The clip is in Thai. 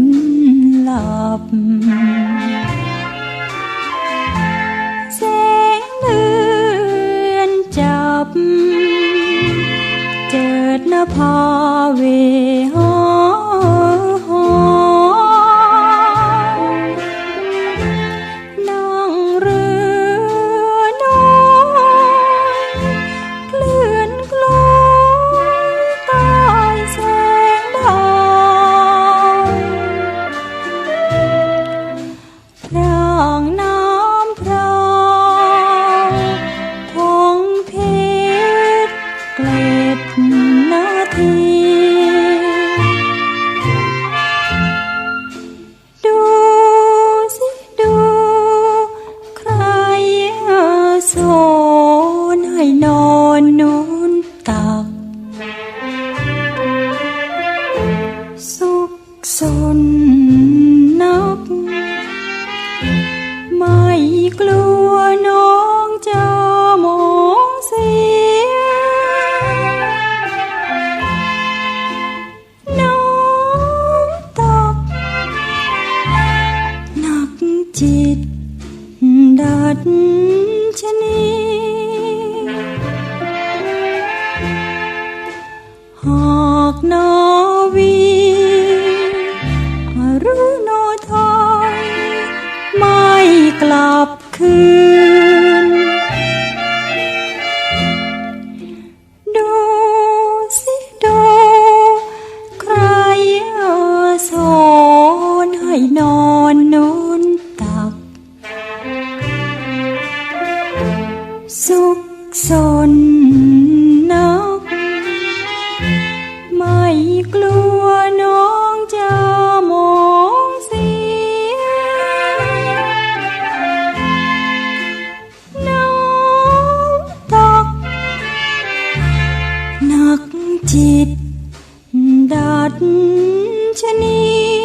นหลับ แสงเดือนจับ เจิดนภาเวหอ ขสนนัก ไม่กลัวน้องจะมองเสีย น้องตกหนักจิต ดัดชะนีหากนาวี คืน ดูสิดู ใครเอ่อสอนให้นอนนุนตัก สุขสนนั จิตดัดชนี